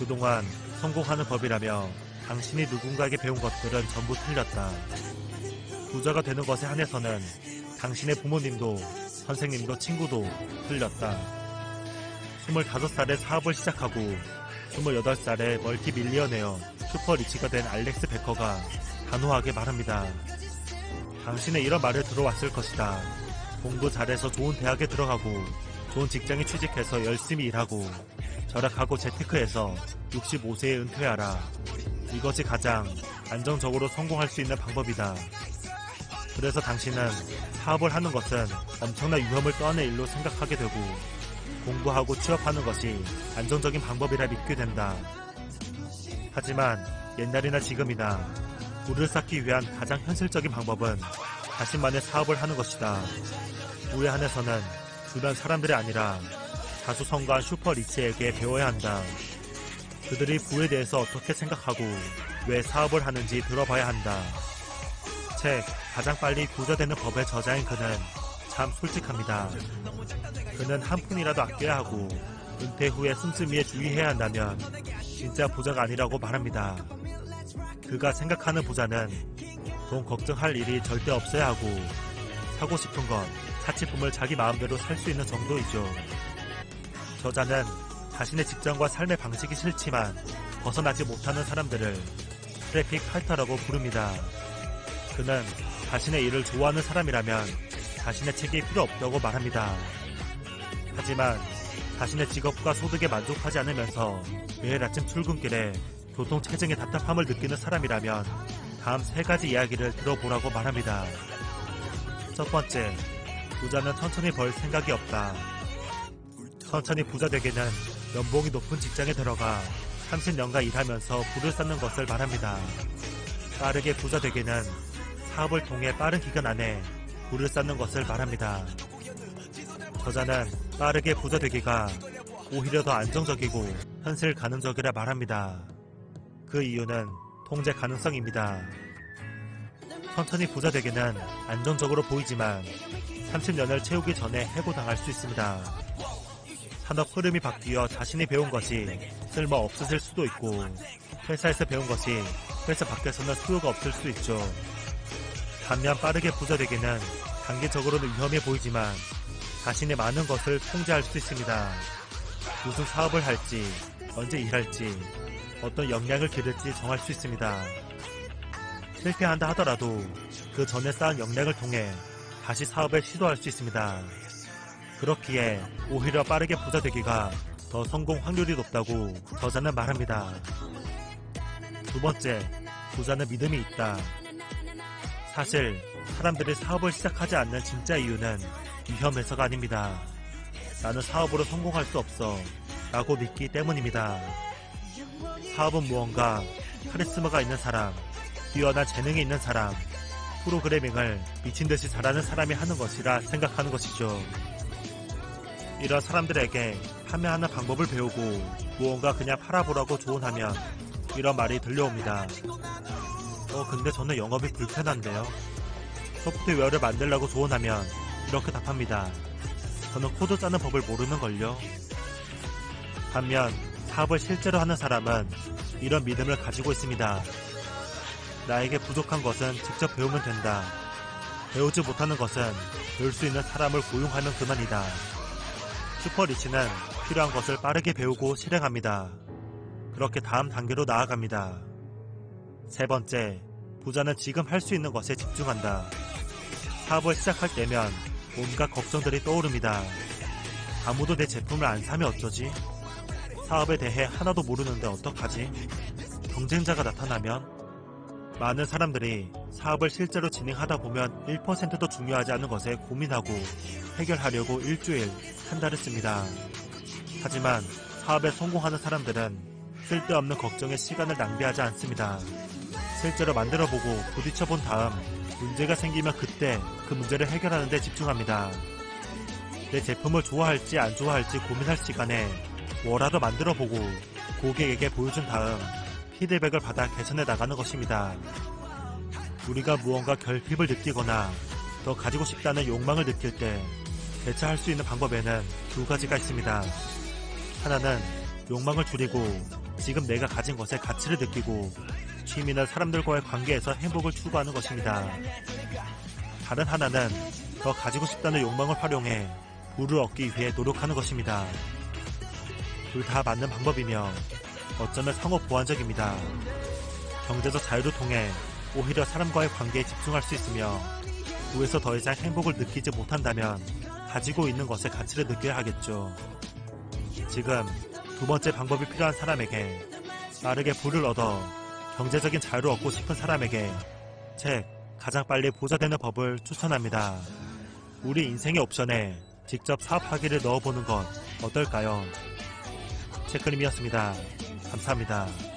그동안 성공하는 법이라며 당신이 누군가에게 배운 것들은 전부 틀렸다. 부자가 되는 것에 한해서는 당신의 부모님도 선생님도 친구도 틀렸다. 25살에 사업을 시작하고 28살에 멀티 밀리언웨어 슈퍼리치가 된 알렉스 베커가 단호하게 말합니다. 당신의 이런 말을 들어왔을 것이다. 공부 잘해서 좋은 대학에 들어가고 좋은 직장에 취직해서 열심히 일하고 절약하고 재테크해서 65세에 은퇴하라. 이것이 가장 안정적으로 성공할 수 있는 방법이다. 그래서 당신은 사업을 하는 것은 엄청난 위험을 떠안는 일로 생각하게 되고 공부하고 취업하는 것이 안정적인 방법이라 믿게 된다. 하지만 옛날이나 지금이나 부를 쌓기 위한 가장 현실적인 방법은 자신만의 사업을 하는 것이다. 부에 한해서는 주변 사람들이 아니라 자수성가한 슈퍼리치에게 배워야 한다. 그들이 부에 대해서 어떻게 생각하고 왜 사업을 하는지 들어봐야 한다. 책 가장 빨리 부자 되는 법의 저자인 그는 참 솔직합니다. 그는 한 푼이라도 아껴야 하고 은퇴 후에 씀씀이에 주의해야 한다면 진짜 부자가 아니라고 말합니다. 그가 생각하는 부자는 돈 걱정할 일이 절대 없어야 하고 사고 싶은 건 사치품을 자기 마음대로 살 수 있는 정도이죠. 저자는 자신의 직장과 삶의 방식이 싫지만 벗어나지 못하는 사람들을 트래픽 파이터라고 부릅니다. 그는 자신의 일을 좋아하는 사람이라면 자신의 책이 필요 없다고 말합니다. 하지만 자신의 직업과 소득에 만족하지 않으면서 매일 아침 출근길에 교통 체증의 답답함을 느끼는 사람이라면 다음 세 가지 이야기를 들어보라고 말합니다. 첫 번째, 부자는 천천히 벌 생각이 없다. 천천히 부자 되기는 연봉이 높은 직장에 들어가 30년간 일하면서 부를 쌓는 것을 말합니다. 빠르게 부자 되기는 사업을 통해 빠른 기간 안에 부를 쌓는 것을 말합니다. 저자는 빠르게 부자 되기가 오히려 더 안정적이고 현실 가능적이라 말합니다. 그 이유는 통제 가능성입니다. 천천히 부자 되기는 안정적으로 보이지만 30년을 채우기 전에 해고당할 수 있습니다. 산업 흐름이 바뀌어 자신이 배운 것이 쓸모 없으실 수도 있고 회사에서 배운 것이 회사 밖에서는 수요가 없을 수 있죠. 반면 빠르게 부자 되기는 단기적으로는 위험해 보이지만 자신의 많은 것을 통제할 수 있습니다. 무슨 사업을 할지, 언제 일할지, 어떤 역량을 기를지 정할 수 있습니다. 실패한다 하더라도 그 전에 쌓은 역량을 통해 다시 사업에 시도할 수 있습니다. 그렇기에 오히려 빠르게 부자 되기가 더 성공 확률이 높다고 저자는 말합니다. 두 번째, 부자는 믿음이 있다. 사실 사람들이 사업을 시작하지 않는 진짜 이유는 위험해서가 아닙니다. 나는 사업으로 성공할 수 없어 라고 믿기 때문입니다. 사업은 무언가 카리스마가 있는 사람, 뛰어난 재능이 있는 사람, 프로그래밍을 미친 듯이 잘하는 사람이 하는 것이라 생각하는 것이죠. 이런 사람들에게 판매하는 방법을 배우고 무언가 그냥 팔아보라고 조언하면 이런 말이 들려옵니다. 어, 근데 저는 영업이 불편한데요. 소프트웨어를 만들라고 조언하면 이렇게 답합니다. 저는 코드 짜는 법을 모르는걸요. 반면 사업을 실제로 하는 사람은 이런 믿음을 가지고 있습니다. 나에게 부족한 것은 직접 배우면 된다. 배우지 못하는 것은 배울 수 있는 사람을 고용하면 그만이다. 슈퍼리치는 필요한 것을 빠르게 배우고 실행합니다. 그렇게 다음 단계로 나아갑니다. 세 번째, 부자는 지금 할 수 있는 것에 집중한다. 사업을 시작할 때면 온갖 걱정들이 떠오릅니다. 아무도 내 제품을 안 사면 어쩌지? 사업에 대해 하나도 모르는데 어떡하지? 경쟁자가 나타나면? 많은 사람들이 사업을 실제로 진행하다 보면 1%도 중요하지 않은 것에 고민하고 해결하려고 일주일, 한 달을 씁니다. 하지만 사업에 성공하는 사람들은 쓸데없는 걱정에 시간을 낭비하지 않습니다. 실제로 만들어보고 부딪혀본 다음 문제가 생기면 그때 그 문제를 해결하는 데 집중합니다. 내 제품을 좋아할지 안 좋아할지 고민할 시간에 뭐라도 만들어보고 고객에게 보여준 다음 피드백을 받아 개선해 나가는 것입니다. 우리가 무언가 결핍을 느끼거나 더 가지고 싶다는 욕망을 느낄 때 대처할 수 있는 방법에는 두 가지가 있습니다. 하나는 욕망을 줄이고 지금 내가 가진 것에 가치를 느끼고 취미는 사람들과의 관계에서 행복을 추구하는 것입니다. 다른 하나는 더 가지고 싶다는 욕망을 활용해 부를 얻기 위해 노력하는 것입니다. 둘 다 맞는 방법이며 어쩌면 상호 보완적입니다. 경제적 자유를 통해 오히려 사람과의 관계에 집중할 수 있으며 부에서 더 이상 행복을 느끼지 못한다면 가지고 있는 것에 가치를 느껴야 하겠죠. 지금 두 번째 방법이 필요한 사람에게 빠르게 부를 얻어 경제적인 자유를 얻고 싶은 사람에게 책 가장 빨리 부자 되는 법을 추천합니다. 우리 인생의 옵션에 직접 사업하기를 넣어보는 건 어떨까요? 체크림이었습니다. 감사합니다.